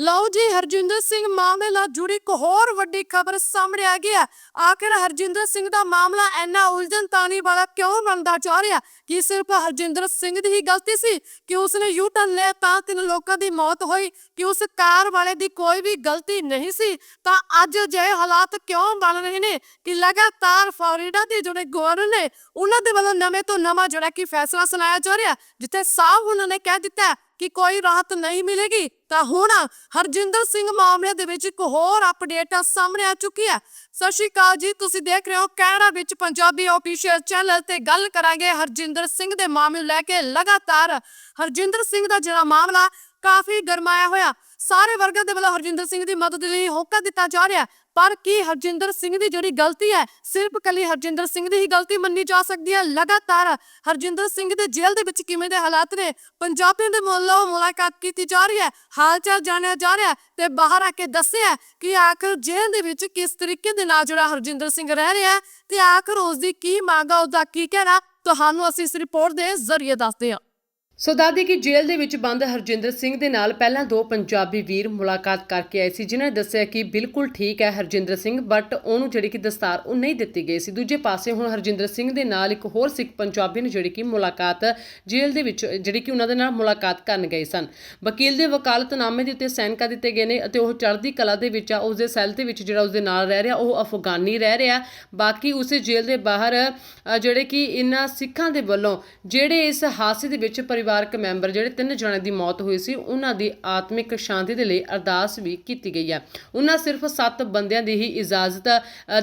ਲਓ ਜੀ, ਹਰਜਿੰਦਰ ਸਿੰਘ ਮਾਮਲੇ ਨਾਲ ਜੁੜੀ ਇੱਕ ਹੋਰ ਵੱਡੀ ਖਬਰ ਸਾਹਮਣੇ ਆ ਗਈ ਹੈ। ਆਖਿਰ ਹਰਜਿੰਦਰ ਸਿੰਘ ਦਾ ਮਾਮਲਾ ਇੰਨਾ ਉਲਝਣ ਤਾਣੀ ਵਾਲਾ ਕਿਉਂ ਬਣਦਾ ਜਾ ਰਿਹਾ? ਕਿ ਸਿਰਫ ਹਰਜਿੰਦਰ ਸਿੰਘ ਦੀ ਹੀ ਗਲਤੀ ਸੀ? ਕਿ ਉਸਨੇ ਯੂ ਟਰਨ ਲਿਆ ਤਾਂ ਤਿੰਨ ਲੋਕਾਂ ਦੀ ਮੌਤ ਹੋਈ? ਕਿ ਉਸ ਕਾਰ ਵਾਲੇ ਦੀ ਕੋਈ ਵੀ ਗਲਤੀ ਨਹੀਂ ਸੀ? ਤਾਂ ਅੱਜ ਅਜਿਹੇ ਹਾਲਾਤ ਕਿਉਂ ਬਣ ਰਹੇ ਨੇ? ਕਿ ਲਗਾਤਾਰ ਫਲੋਰੀਡਾ ਦੇ ਜਿਹੜੇ ਗਵਰਨਰ ਨੇ, ਉਹਨਾਂ ਦੇ ਵੱਲੋਂ ਨਵੇਂ ਤੋਂ ਨਵਾਂ ਜਿਹੜਾ ਕਿ ਫੈਸਲਾ ਸੁਣਾਇਆ ਜਾ ਰਿਹਾ, ਜਿੱਥੇ ਸਾਫ਼ ਉਹਨਾਂ ਨੇ ਕਹਿ ਦਿੱਤਾ ਕਿ ਕੋਈ ਰਾਹਤ ਨਹੀਂ ਮਿਲੇਗੀ, ਤਾਂ ਹੁਣ ਹਰਜਿੰਦਰ ਸਿੰਘ ਮਾਮਲੇ ਦੇ ਵਿੱਚ ਇੱਕ ਹੋਰ ਅਪਡੇਟ ਸਾਹਮਣੇ ਆ ਚੁੱਕੀ ਹੈ। ਸਤਿ ਸ਼੍ਰੀ ਅਕਾਲ ਜੀ, ਤੁਸੀਂ ਦੇਖ ਰਹੇ ਹੋ ਕੈਨੇਡਾ ਵਿੱਚ ਪੰਜਾਬੀ ਆਫੀਸ਼ੀਅਲ ਚੈਨਲ ਤੇ ਗੱਲ ਕਰਾਂਗੇ ਹਰਜਿੰਦਰ ਸਿੰਘ ਦੇ ਮਾਮਲੇ ਲੈ ਕੇ। ਲਗਾਤਾਰ ਹਰਜਿੰਦਰ ਸਿੰਘ ਦਾ ਜਿਹੜਾ ਮਾਮਲਾ ਕਾਫੀ ਗਰਮਾਇਆ ਹੋਇਆ। ਸਾਰੇ ਵਰਗਾਂ ਦੇ ਵੱਲੋਂ ਹਰਜਿੰਦਰ ਸਿੰਘ ਦੀ ਮਦਦ ਲਈ ਹੋਕਾ ਦਿੱਤਾ ਜਾ ਰਿਹਾ ਪਰ ਕੀ ਹਰਜਿੰਦਰ ਸਿੰਘ ਦੀ ਜਿਹੜੀ ਗਲਤੀ ਹੈ, ਸਿਰਫ ਕੱਲੀ ਹਰਜਿੰਦਰ ਸਿੰਘ ਦੀ ਹੀ ਗਲਤੀ ਮੰਨੀ ਜਾ ਸਕਦੀ ਹੈ? ਲਗਾਤਾਰ ਹਰਜਿੰਦਰ ਸਿੰਘ ਦੇ ਜੇਲ੍ਹ ਦੇ ਵਿੱਚ ਕਿਵੇਂ ਦੇ ਹਾਲਾਤ ਨੇ, ਪੰਜਾਬੀਆਂ ਦੇ ਵੱਲੋਂ ਮੁਲਾਕਾਤ ਕੀਤੀ ਜਾ ਰਹੀ ਹੈ ਹਾਲ ਚਾਲ ਜਾਣਿਆ ਜਾ ਰਿਹਾ ਤੇ ਬਾਹਰ ਆ ਕੇ ਦੱਸਿਆ ਕਿ ਆਖਰ ਜੇਲ੍ਹ ਦੇ ਵਿੱਚ ਕਿਸ ਤਰੀਕੇ ਦੇ ਨਾਲ ਜਿਹੜਾ ਹਰਜਿੰਦਰ ਸਿੰਘ ਰਹਿ ਰਿਹਾ ਤੇ ਆਖਰ ਉਸ ਦੀ ਕੀ ਮੰਗ ਆ ਉਹਦਾ ਕੀ ਕਹਿਣਾ, ਤੁਹਾਨੂੰ ਅਸੀਂ ਇਸ ਰਿਪੋਰਟ ਦੇ ਜ਼ਰੀਏ ਦੱਸਦੇ ਹਾਂ। ਸੋ ਦਾਦੀ ਕੀ ਜੇਲ੍ਹ ਦੇ ਵਿੱਚ ਬੰਦ ਹਰਜਿੰਦਰ ਸਿੰਘ ਦੇ ਨਾਲ ਪਹਿਲਾਂ ਦੋ ਪੰਜਾਬੀ ਵੀਰ ਮੁਲਾਕਾਤ ਕਰਕੇ ਆਏ ਸੀ, ਜਿਨ੍ਹਾਂ ਨੇ ਦੱਸਿਆ ਕਿ ਬਿਲਕੁਲ ਠੀਕ ਹੈ ਹਰਜਿੰਦਰ ਸਿੰਘ ਬਟ ਉਹਨੂੰ ਜਿਹੜੀ ਕਿ ਦਸਤਾਰ ਉਹ ਨਹੀਂ ਦਿੱਤੀ ਗਈ ਸੀ। ਦੂਜੇ ਪਾਸੇ ਹੁਣ ਹਰਜਿੰਦਰ ਸਿੰਘ ਦੇ ਨਾਲ ਇੱਕ ਹੋਰ ਸਿੱਖ ਪੰਜਾਬੀ ਨੇ ਜਿਹੜੀ ਕਿ ਮੁਲਾਕਾਤ ਜੇਲ੍ਹ ਦੇ ਵਿੱਚ, ਜਿਹੜੀ ਕਿ ਉਹਨਾਂ ਦੇ ਨਾਲ ਮੁਲਾਕਾਤ ਕਰਨ ਗਏ ਸਨ। ਵਕੀਲ ਦੇ ਵਕਾਲਤਨਾਮੇ ਦੇ ਉੱਤੇ ਸਾਈਨ ਕਰ ਦਿੱਤੇ ਗਏ ਨੇ ਅਤੇ ਉਹ ਚੜ੍ਹਦੀ ਕਲਾ ਦੇ ਵਿੱਚ ਆ ਉਸ ਦੇ ਸੈੱਲ ਦੇ ਵਿੱਚ ਜਿਹੜਾ ਉਸ ਦੇ ਨਾਲ ਰਹਿ ਰਿਹਾ, ਉਹ ਅਫਗਾਨੀ ਰਹਿ ਰਿਹਾ। ਬਾਕੀ ਉਸੇ ਜੇਲ੍ਹ ਦੇ ਬਾਹਰ ਜਿਹੜੇ ਕਿ ਇਨ੍ਹਾਂ ਸਿੱਖਾਂ ਦੇ ਵੱਲੋਂ ਜਿਹੜੇ ਇਸ ਹਾਦਸੇ ਦੇ ਵਿੱਚ ਪਰਿਵਾਰਕ ਮੈਂਬਰ ਜਿਹੜੇ ਤਿੰਨ ਜਣਿਆਂ ਦੀ ਮੌਤ ਹੋਈ ਸੀ, ਉਹਨਾਂ ਦੀ ਆਤਮਿਕ ਸ਼ਾਂਤੀ ਦੇ ਲਈ ਅਰਦਾਸ ਵੀ ਕੀਤੀ ਗਈ ਹੈ। ਉਹਨਾਂ ਸਿਰਫ 7 ਬੰਦਿਆਂ ਦੀ ਹੀ ਇਜਾਜ਼ਤ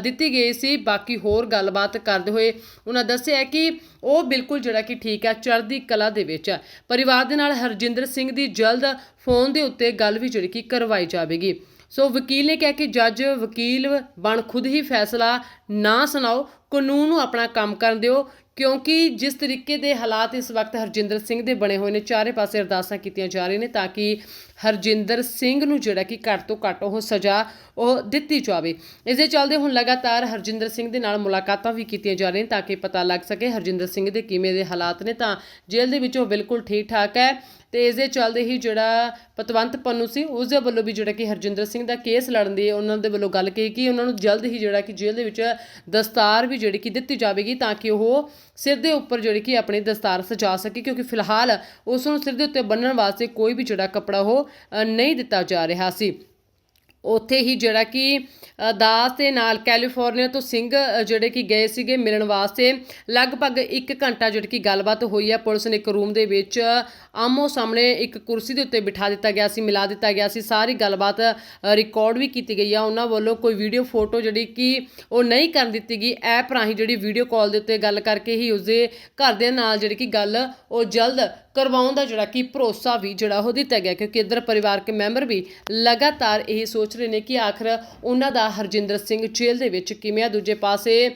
ਦਿੱਤੀ ਗਈ ਸੀ। ਬਾਕੀ ਹੋਰ ਗੱਲਬਾਤ ਕਰਦੇ ਹੋਏ ਉਹਨਾਂ ਦੱਸਿਆ ਕਿ ਉਹ ਬਿਲਕੁਲ ਜਿਹੜਾ ਕਿ ਠੀਕ ਹੈ, ਚੜ੍ਹਦੀ ਕਲਾ ਦੇ ਵਿੱਚ ਹੈ। ਪਰਿਵਾਰ ਦੇ ਨਾਲ ਹਰਜਿੰਦਰ ਸਿੰਘ ਦੀ ਜਲਦ ਫੋਨ ਦੇ ਉੱਤੇ ਗੱਲ ਵੀ ਜਿਹੜੀ ਕਿ ਕਰਵਾਈ ਜਾਵੇਗੀ। ਸੋ ਵਕੀਲ ਨੇ ਕਿਹਾ ਕਿ ਜੱਜ, ਵਕੀਲ ਬਣ ਖੁਦ ਹੀ ਫੈਸਲਾ ਨਾ ਸੁਣਾਓ, ਕਾਨੂੰਨ ਨੂੰ ਆਪਣਾ ਕੰਮ ਕਰਨ ਦਿਓ, ਕਿਉਂਕਿ ਜਿਸ ਤਰੀਕੇ ਦੇ ਹਾਲਾਤ ਇਸ ਵਕਤ ਹਰਜਿੰਦਰ ਸਿੰਘ ਦੇ ਬਣੇ ਹੋਏ ਨੇ, ਚਾਰੇ ਪਾਸੇ ਅਰਦਾਸਾਂ ਕੀਤੀਆਂ ਜਾ ਰਹੀਆਂ ਨੇ ਤਾਂ ਕਿ ਹਰਜਿੰਦਰ ਸਿੰਘ ਨੂੰ ਜਿਹੜਾ ਕਿ ਘੱਟ ਤੋਂ ਘੱਟ ਉਹ ਸਜ਼ਾ ਉਹ ਦਿੱਤੀ ਜਾਵੇ। ਇਸ ਦੇ ਚੱਲਦੇ ਹੁਣ ਲਗਾਤਾਰ ਹਰਜਿੰਦਰ ਸਿੰਘ ਦੇ ਨਾਲ ਮੁਲਾਕਾਤਾਂ ਵੀ ਕੀਤੀਆਂ ਜਾ ਰਹੀਆਂ ਤਾਂ ਕਿ ਪਤਾ ਲੱਗ ਸਕੇ ਹਰਜਿੰਦਰ ਸਿੰਘ ਦੇ ਕਿਵੇਂ ਦੇ ਹਾਲਾਤ ਨੇ, ਤਾਂ ਜੇਲ੍ਹ ਦੇ ਵਿੱਚ ਉਹ ਬਿਲਕੁਲ ਠੀਕ ਠਾਕ ਹੈ। ਤੇ ਇਸ ਦੇ ਚੱਲਦੇ ਹੀ ਜਿਹੜਾ ਪਤਵੰਤ ਪੰਨੂ ਸੀ, ਉਸ ਦੇ ਵੱਲੋਂ ਵੀ ਜਿਹੜਾ ਕਿ ਹਰਜਿੰਦਰ ਸਿੰਘ ਦਾ ਕੇਸ ਲੜਨ ਦੀ ਉਹਨਾਂ ਦੇ ਵੱਲੋਂ ਗੱਲ ਕਹੀ ਕਿ ਉਹਨਾਂ ਨੂੰ ਜਲਦ ਹੀ ਜਿਹੜਾ ਕਿ ਜੇਲ੍ਹ ਦੇ ਵਿੱਚ ਦਸਤਾਰ ਵੀ ਜਿਹੜੀ ਕਿ ਦਿੱਤੀ ਜਾਵੇਗੀ ਤਾਂ ਕਿ ਉਹ ਸਿਰ ਦੇ ਉੱਪਰ ਜਿਹੜੀ ਕਿ ਆਪਣੀ ਦਸਤਾਰ ਸਜਾ ਸਕੇ ਕਿਉਂਕਿ ਫਿਲਹਾਲ ਉਸ ਨੂੰ ਸਿਰ ਦੇ ਉੱਤੇ ਬੰਨਣ ਵਾਸਤੇ ਕੋਈ ਵੀ ਜਿਹੜਾ ਕੱਪੜਾ ਉਹ ਅ, ਨਹੀਂ ਦਿੱਤਾ ਜਾ ਰਿਹਾ ਸੀ। ਉੱਥੇ ਹੀ ਜਿਹੜਾ ਕਿ ਦਾਸ ਦੇ ਨਾਲ ਕੈਲੀਫੋਰਨੀਆ ਤੋਂ ਸਿੰਘ ਜਿਹੜੇ ਕਿ ਗਏ ਸੀਗੇ ਮਿਲਣ ਵਾਸਤੇ, ਲਗਭਗ 1 ਘੰਟਾ ਜਿਹੜੀ ਕਿ ਗੱਲਬਾਤ ਹੋਈ ਹੈ, ਪੁਲਿਸ ਨੇ ਇੱਕ ਰੂਮ ਦੇ ਵਿੱਚ ਆਮੋ ਸਾਹਮਣੇ ਇੱਕ ਕੁਰਸੀ ਦੇ ਉੱਤੇ ਬਿਠਾ ਦਿੱਤਾ ਗਿਆ ਸੀ, ਮਿਲਾ ਦਿੱਤਾ ਗਿਆ ਸੀ, ਸਾਰੀ ਗੱਲਬਾਤ ਰਿਕਾਰਡ ਵੀ ਕੀਤੀ ਗਈ ਆ, ਉਹਨਾਂ ਵੱਲੋਂ ਕੋਈ ਵੀਡੀਓ ਫੋਟੋ ਜਿਹੜੀ ਕਿ ਉਹ ਨਹੀਂ ਕਰਨ ਦਿੱਤੀ ਗਈ, ਐਪ ਰਾਹੀਂ ਜਿਹੜੀ ਵੀਡੀਓ ਕਾਲ ਦੇ ਉੱਤੇ ਗੱਲ ਕਰਕੇ ਹੀ ਉਸਦੇ ਘਰ ਦੇ ਨਾਲ ਜਿਹੜੀ ਕਿ ਗੱਲ ਉਹ ਜਲਦ ਕਰਵਾਉਣ ਦਾ ਜਿਹੜਾ ਕਿ ਭਰੋਸਾ ਵੀ ਜਿਹੜਾ ਉਹ ਦਿੱਤਾ ਗਿਆ, ਕਿਉਂਕਿ ਇੱਧਰ ਪਰਿਵਾਰਕ ਮੈਂਬਰ ਵੀ ਲਗਾਤਾਰ ਇਹ ਸੋਚ ਰਹੇ ਨੇ ਕਿ ਆਖਰ ਉਹਨਾਂ ਦਾ ਹਰਜਿੰਦਰ ਸਿੰਘ ਜੇਲ੍ਹ ਦੇ ਵਿੱਚ ਕਿਵੇਂ ਆ? ਦੂਜੇ ਪਾਸੇ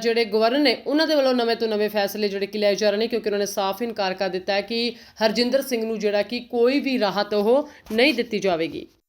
ਜਿਹੜੇ ਗਵਰਨਰ ਨੇ, ਉਹਨਾਂ ਦੇ ਵੱਲੋਂ ਨਵੇਂ ਤੋਂ ਨਵੇਂ ਫੈਸਲੇ ਜਿਹੜੇ ਕਿ ਲਏ ਜਾ ਰਹੇ ਨੇ, ਕਿਉਂਕਿ ਉਹਨਾਂ ਨੇ ਸਾਫ਼ ਇਨਕਾਰ ਕਰ ਦਿੱਤਾ ਹੈ ਕਿ ਹਰਜਿੰਦਰ ਸਿੰਘ ਨੂੰ ਜਿਹੜਾ ਕਿ ਕੋਈ ਵੀ ਰਾਹਤ ਉਹ ਨਹੀਂ ਦਿੱਤੀ ਜਾਵੇਗੀ।